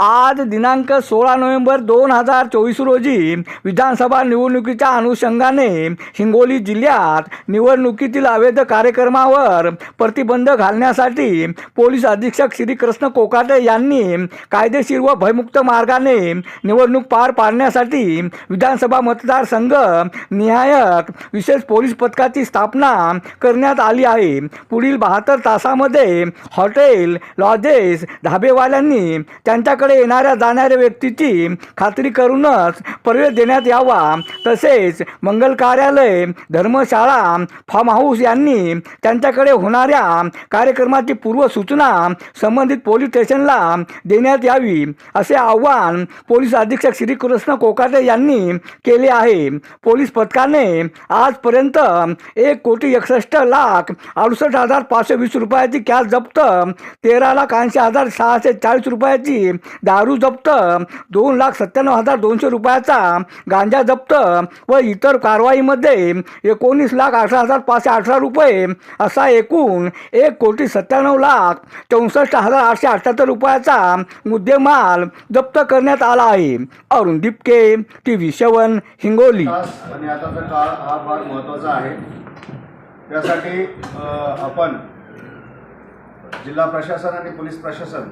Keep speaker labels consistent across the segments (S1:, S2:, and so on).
S1: Ah. आज दिनांक सोळा नोव्हेंबर दोन हजार चोवीस रोजी विधानसभा निवडणुकीच्या अनुषंगाने हिंगोली जिल्ह्यात निवडणुकीतील अवैध कार्यक्रमावर प्रतिबंध घालण्यासाठी पोलीस अधीक्षक श्री कृष्ण कोकाटे यांनी कायदेशीर व भयमुक्त मार्गाने निवडणूक पार पाडण्यासाठी विधानसभा मतदारसंघ निहायक विशेष पोलीस पथकाची स्थापना करण्यात आली आहे. पुढील बहात्तर तासामध्ये हॉटेल लॉजेस धाबेवाल्यांनी त्यांच्याकडे येणार येणाऱ्या जाणाऱ्या व्यक्तीची खात्री करूनच प्रवेश देण्यात यावा. तसेच मंगल कार्यालय धर्मशाळा फार्म हाऊस यांनी त्यांच्याकडे होणाऱ्या कार्यक्रमाची पूर्वसूचना संबंधित पोलीस स्टेशनला देण्यात यावी असे आवाहन पोलीस अधीक्षक श्रीकृष्ण कोकाटे यांनी केले आहे. पोलीस पथकाने आजपर्यंत एक कोटी एकसष्ट लाख अडुसष्ट हजार पाचशे वीस रुपयाची कॅश जप्त तेरा लाख ऐंशी हजार सहाशे चाळीस रुपयाची दारू जप्त दोन लाख सत्त्याण्णव हजार दोनशे रुपयाचा गांजा जप्त व इतर कारवाईमध्ये एकोणीस लाख अठरा हजार पाचशे अठरा रुपये असा एकूण एक कोटी सत्त्याण्णव लाख चौसष्ट हजार आठशे अठ्ठ्याहत्तर रुपयाचा मुद्देमाल जप्त करण्यात आला आहे. Arun Dipke T V seven Hingoli.
S2: आणि आताचा काळ हा फार महत्त्वाचा आहे. त्यासाठी आपण जिल्हा प्रशासन आणि पोलीस प्रशासन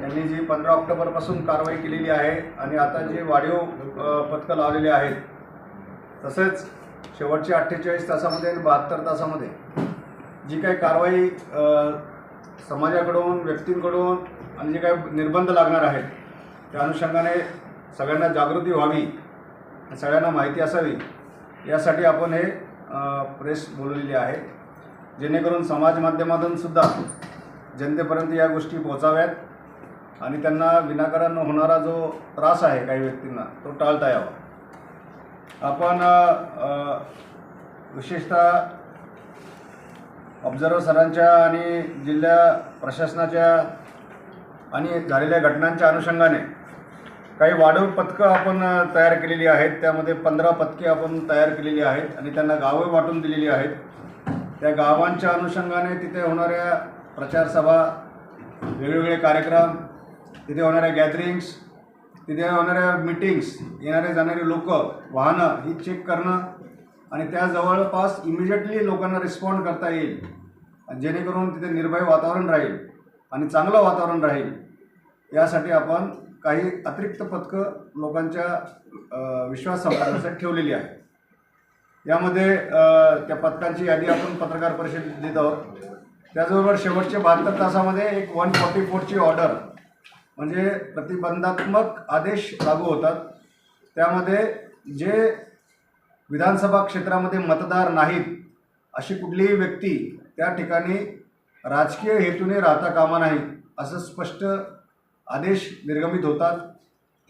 S2: यांनी जी पंधरा ऑक्टोबरपासून कारवाई केलेली आहे आणि आता जे वाढीव पथकं लावलेले आहेत तसेच शेवटच्या अठ्ठेचाळीस तासामध्ये आणि बहात्तर तासामध्ये जी काही कारवाई समाजाकडून व्यक्तींकडून आणि जे काही निर्बंध लागणार आहेत त्या अनुषंगाने सगळ्यांना जागृती व्हावी सगळ्यांना माहिती असावी यासाठी आपण हे प्रेस बोलवलेली आहे. जेणेकरून समाज माध्यमातून सुद्धा जनतेपर्यंत या गोष्टी पोहोचाव्यात. आणि त्यांना विनाकारण होणारा जो त्रास आहे काही व्यक्तींना तो टाळता यावा. आपण विशेषतः ऑब्झर्वर सरांच्या आणि जिल्हा प्रशासनाच्या आणि झालेल्या घटनांच्या अनुषंगाने काही वाढीव पथकं आपण तयार केलेली आहेत. त्यामध्ये पंधरा पथके आपण तयार केलेली आहेत आणि त्यांना गावं वाटून दिलेली आहेत. त्या गावांच्या अनुषंगाने तिथे होणाऱ्या प्रचारसभा वेगवेगळे कार्यक्रम तिथे होणाऱ्या गॅदरिंग्स तिथे होणाऱ्या मीटिंग्स येणारे जाणारे लोक वाहनं ही चेक करणं आणि त्या जवळपास इमिजिएटली लोकांना रिस्पॉन्ड करता येईल. जेणेकरून तिथे निर्भय वातावरण राहील आणि चांगलं वातावरण राहील. यासाठी आपण काही अतिरिक्त पथकं लोकांच्या विश्वास संपादनासाठी ठेवलेली आहे यामध्ये त्या पथकांची यादी आपण पत्रकार परिषदेत देत आहोत. त्याचबरोबर शेवटच्या बहात्तर तासामध्ये एक वन फॉर्टी फोरची ऑर्डर म्हणजे प्रतिबंधात्मक आदेश लागू होतात. त्यामध्ये जे विधानसभा क्षेत्रामध्ये मतदार नाहीत अशी कुठलीही व्यक्ती त्या ठिकाणी राजकीय हेतूने राहता कामा नाही असं स्पष्ट आदेश निर्गमित होतात.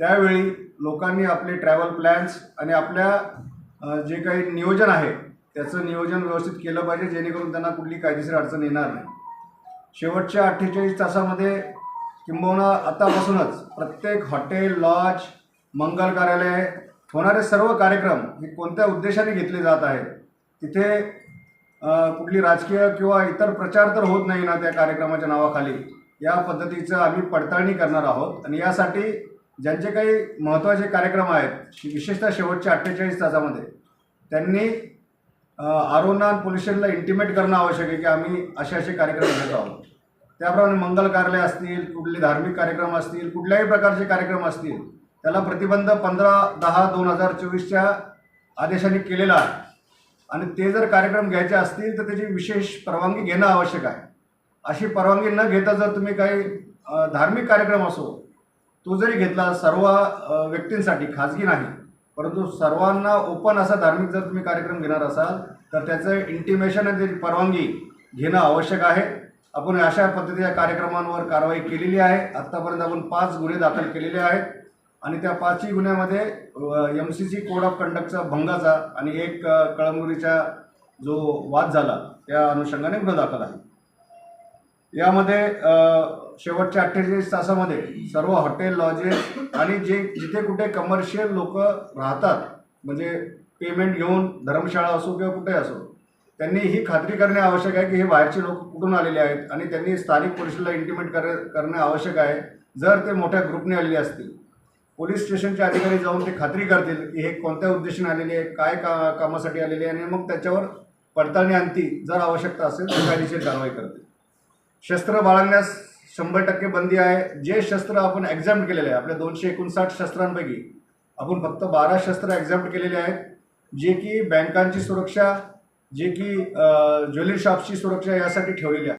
S2: त्यावेळी लोकांनी आपले ट्रॅव्हल प्लॅन्स आणि आपल्या जे काही नियोजन आहे त्याचं नियोजन व्यवस्थित केलं पाहिजे जेणेकरून त्यांना कुठली कायदेशीर अडचण येणार नाही. शेवटच्या अठ्ठेचाळीस तासामध्ये किंबहुना आतापासूनच प्रत्येक हॉटेल लॉज मंगल कार्यालय होणारे सर्व कार्यक्रम हे कोणत्या उद्देशाने घेतले जात आहेत? तिथे कुठली राजकीय किंवा इतर प्रचार तर होत नाही ना त्या कार्यक्रमाच्या नावाखाली. या पद्धतीचं आम्ही पडताळणी करणार आहोत. आणि यासाठी ज्यांचे काही महत्त्वाचे कार्यक्रम आहेत विशेषतः शेवटच्या अठ्ठेचाळीस तासामध्ये त्यांनी आरोना पोल्युशनला स्टेशनला इंटिमेट करणं आवश्यक आहे की आम्ही असे असे कार्यक्रम घेत आहोत. त्याप्रमाणे मंगल कार्यालय असतील कुठले धार्मिक कार्यक्रम असतील कुठल्याही प्रकारचे कार्यक्रम असतील त्याला प्रतिबंध पंधरा दहा दोन हजार चोवीसच्या आदेशाने केलेला आहे. आणि ते जर कार्यक्रम घ्यायचे असतील तर त्याची विशेष परवानगी घेणं आवश्यक आहे. अशी परवानगी न घेता जर तुम्ही काही धार्मिक कार्यक्रम असो तो जरी घेतला सर्व व्यक्तींसाठी खाजगी नाही परंतु सर्वांना ओपन असा धार्मिक जर तुम्ही कार्यक्रम घेणार असाल तर त्याचं इंटिमेशन आणि त्याची परवानगी घेणं आवश्यक आहे. आपण अशा पद्धतीच्या कार्यक्रमांवर कारवाई केलेली आहे. आत्तापर्यंत आपण पाच गुन्हे दाखल केलेले आहेत आणि त्या पाचही गुन्ह्यामध्ये M C C code of कंडक्टचा भंगाचा आणि एक कळमगुरीचा जो वाद झाला त्या अनुषंगाने गुन्हा दाखल आहे. यामध्ये शेवटच्या अठ्ठेचाळीस तासामध्ये सर्व हॉटेल लॉजेस आणि जे जिथे कुठे कमर्शियल लोक राहतात म्हणजे पेमेंट घेऊन धर्मशाळा असो किंवा कुठे असो त्यांनी ही खात्री करणे आवश्यक आहे की हे बाहेरचे लोक कुठून आलेले आहेत आणि त्यांनी स्थानिक पोलिसला इंटिमेट कर करणे आवश्यक आहे जर ते मोठ्या ग्रुपने आलेले असतील. पोलीस स्टेशनचे अधिकारी जाऊन ते खात्री करतील की हे कोणत्या उद्देशाने आलेले आहे काय का कामासाठी आलेले आहे आणि मग त्याच्यावर पडताळणी आणती जर आवश्यकता असेल तर कायदेशीर कारवाई करतील. शस्त्र बाळगण्यास शंभर टक्के बंदी आहे. जे शस्त्र आपण एक्झाम्ट केलेले आहे आपल्या दोनशे एकोणसाठ शस्त्रांपैकी आपण फक्त बारा शस्त्र एक्झाम्ट केलेले आहेत जे की बँकांची सुरक्षा जे की ज्वेलरी शॉपची सुरक्षा यासाठी ठेवलेली आहे.